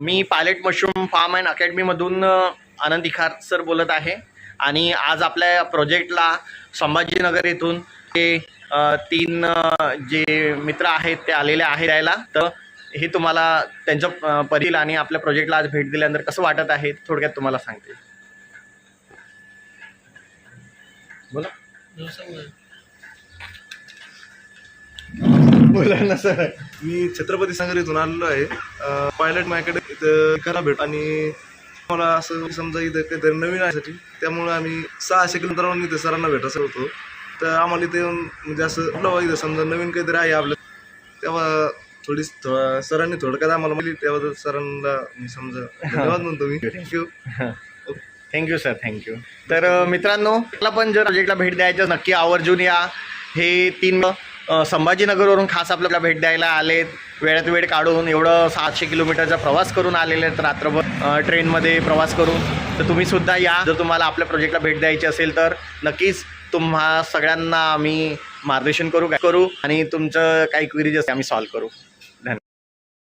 Me pilot mushroom farm and अकॅडमीमधून Anand Ikhar sir बोलत आहे. आणि आज आपल्या प्रोजेक्टला संभाजीनगर येथून ते तीन जे मित्र आहेत ते आलेले आहेत द्यायला तर हे तुम्हाला त्यांचं परील आणि आपल्या प्रोजेक्टला आज भेट दिल्यानंतर कसं वाटत आहे थोडक्यात तुम्हाला सांगते. बोला. बोला ना सर. मी छत्रपती सागर इथून आलेलो आहे. पायलट माझ्याकडे इथं करा भेट आणि मला असं समजा इथं काहीतरी नवीन आहे साठी त्यामुळे आम्ही सहाशे किलोमीटरवरून इथे सरांना भेटायचं होतो. तर आम्हाला इथे येऊन म्हणजे असं आपलं इथं समजा नवीन काहीतरी आहे आपलं. तेव्हा थोडी थोडा सरांनी थोडं काय आम्हाला म्हणली त्याबद्दल सरांना मी समजा धन्यवाद म्हणतो मी. Thank you thank you sir thank you तर मित्रांनो मला पण जर प्रोजेक्टला भेट द्यायचं नक्की आवर्जून या. हे तीन संभाजीनगरवरून खास आपल्याला भेट द्यायला आलेत. वेळात वेळ काढून एवढं सातशे किलोमीटरचा प्रवास करून आलेले आहेत रात्रभर ट्रेनमध्ये प्रवास करून. तर तुम्ही सुद्धा या. जर तुम्हाला आपल्या प्रोजेक्टला भेट द्यायची असेल तर नक्कीच तुम्हा सगळ्यांना आम्ही मार्गदर्शन करू करू आणि तुमचं काही क्वेरीज असते आम्ही सॉल्व्ह करू.